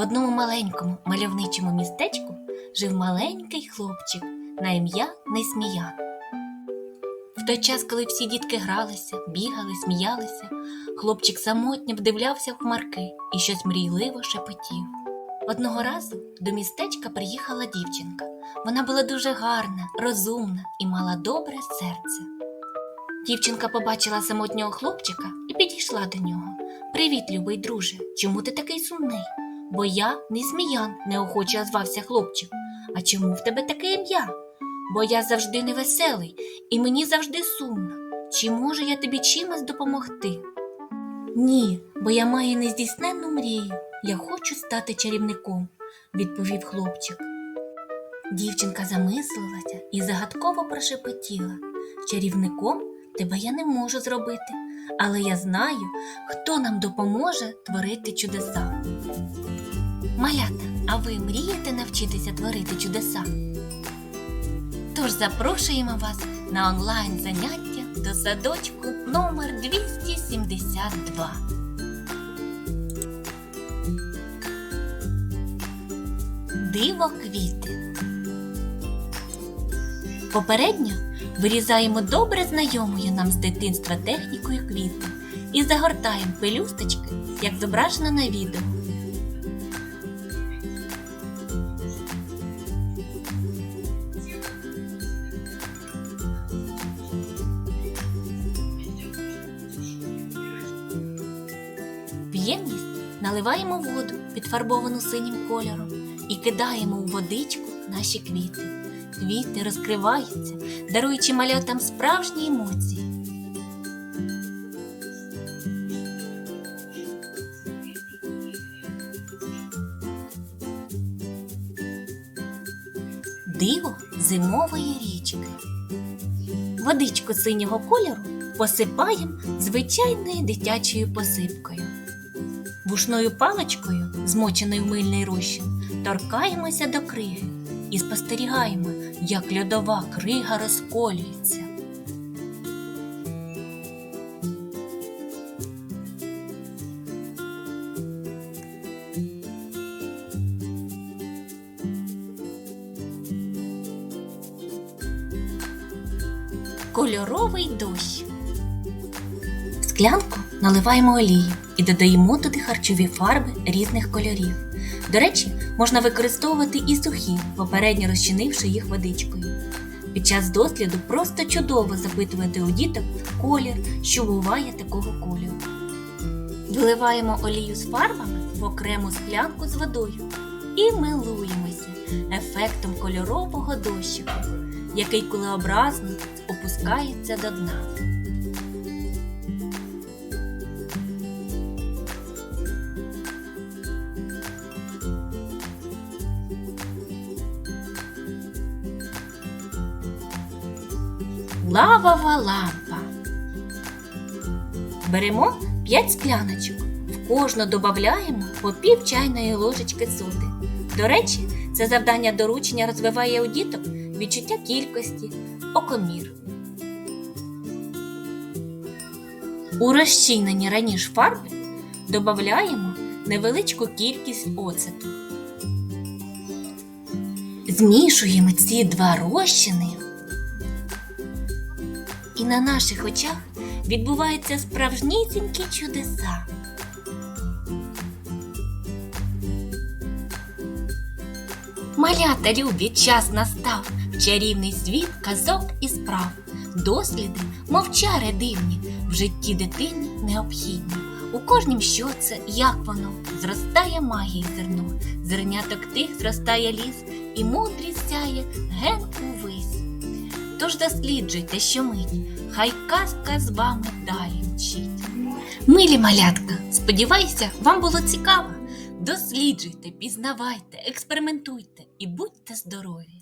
В одному маленькому мальовничому містечку жив маленький хлопчик на ім'я Несміян. В той час, коли всі дітки гралися, бігали, сміялися, хлопчик самотньо вдивлявся в хмарки і щось мрійливо шепотів. Одного разу до містечка приїхала дівчинка. Вона була дуже гарна, розумна і мала добре серце. Дівчинка побачила самотнього хлопчика і підійшла до нього. Привіт, любий друже, чому ти такий сумний? Бо я не сміян, неохоче озвався хлопчик. А чому в тебе таке ім'я? Бо я завжди невеселий і мені завжди сумно. Чи можу я тобі чимось допомогти? Ні, бо я маю нездійсненну мрію. Я хочу стати чарівником, відповів хлопчик. Дівчинка замислилася і загадково прошепотіла. Чарівником тебе я не можу зробити, але я знаю, хто нам допоможе творити чудеса. Малята, а ви мрієте навчитися творити чудеса? Тож запрошуємо вас на онлайн заняття до садочку номер 272. Диво квіти. Попередньо вирізаємо добре знайомою нам з дитинства технікою квіти і загортаємо пелюсточки, як зображено на відео. Наливаємо воду, підфарбовану синім кольором, і кидаємо у водичку наші квіти. Квіти розкриваються, даруючи малятам справжні емоції. Диво зимової річки. Водичку синього кольору посипаємо звичайною дитячою посипкою. Вушною паличкою, змоченою в мильний розчин, торкаємося до криги і спостерігаємо, як льодова крига розколюється. Кольоровий дощ. Склянку наливаємо олію і додаємо туди харчові фарби різних кольорів. До речі, можна використовувати і сухі, попередньо розчинивши їх водичкою. Під час досліду просто чудово запитувати у діток колір, що буває такого кольору. Виливаємо олію з фарбами в окрему склянку з водою і милуємося ефектом кольорового дощику, який кулеобразно опускається до дна. Лавова лампа. Беремо 5 скляночок. В кожну додаємо по пів чайної ложечки соди. До речі, це завдання доручення розвиває у діток відчуття кількості, окомір. У розчинені раніше фарби додаємо невеличку кількість оцету. Змішуємо ці два розчини і на наших очах відбуваються справжнісінькі чудеса. Малята любі час настав, в чарівний світ казок і справ. Досліди, мовчари дивні, в житті дитині необхідні. У кожнім що це, як воно, зростає магії зерно, зерняток тих зростає ліс, і мудрість сяє ген увись. Тож досліджуйте що мить, хай казка з вами далі вчить. Милі малятка, сподіваюся, вам було цікаво. Досліджуйте, пізнавайте, експериментуйте і будьте здорові!